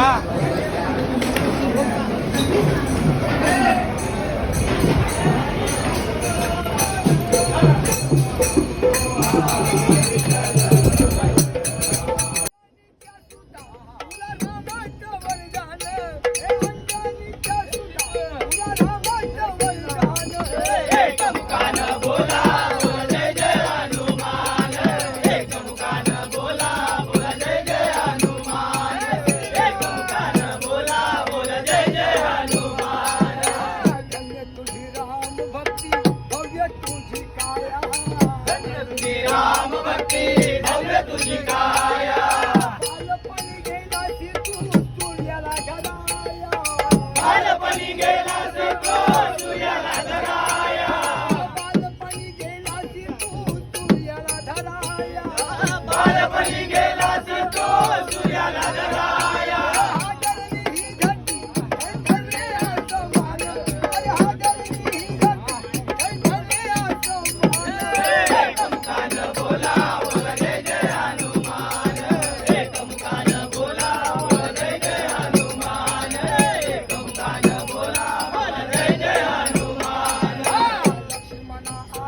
啊。Miguel.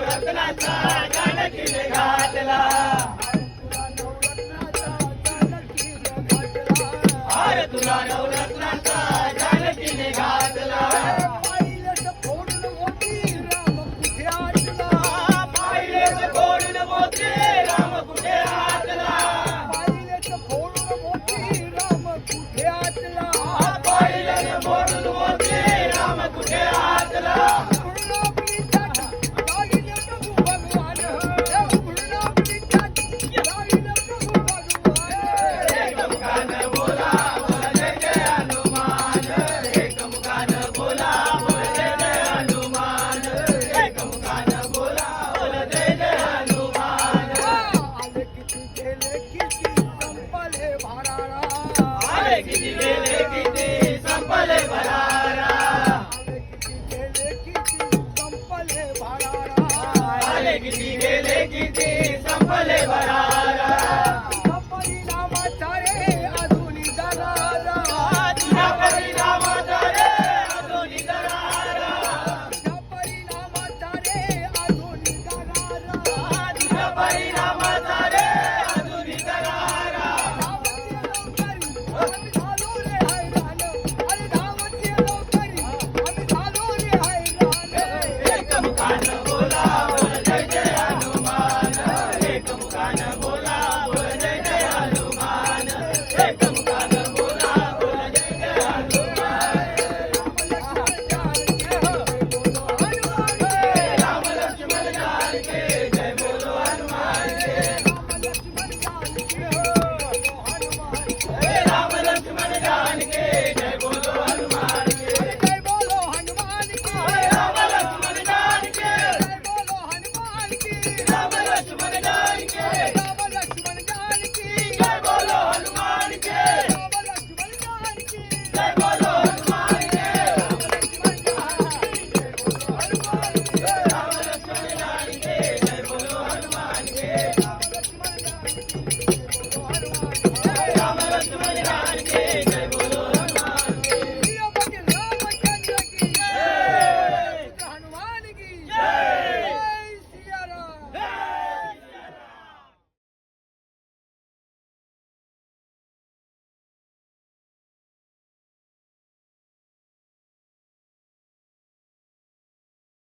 रत्नाचा जानकीने घातला. हार तुला नवरत्न किती संपले भरारा परिणामाचा रे अजून दरारा तुझ्या परिणामाचा रे अजून दरारा तुझ्या परिणामाचा रे अजून दरारा तुझ्या परिणामाचा रे अजून दरारा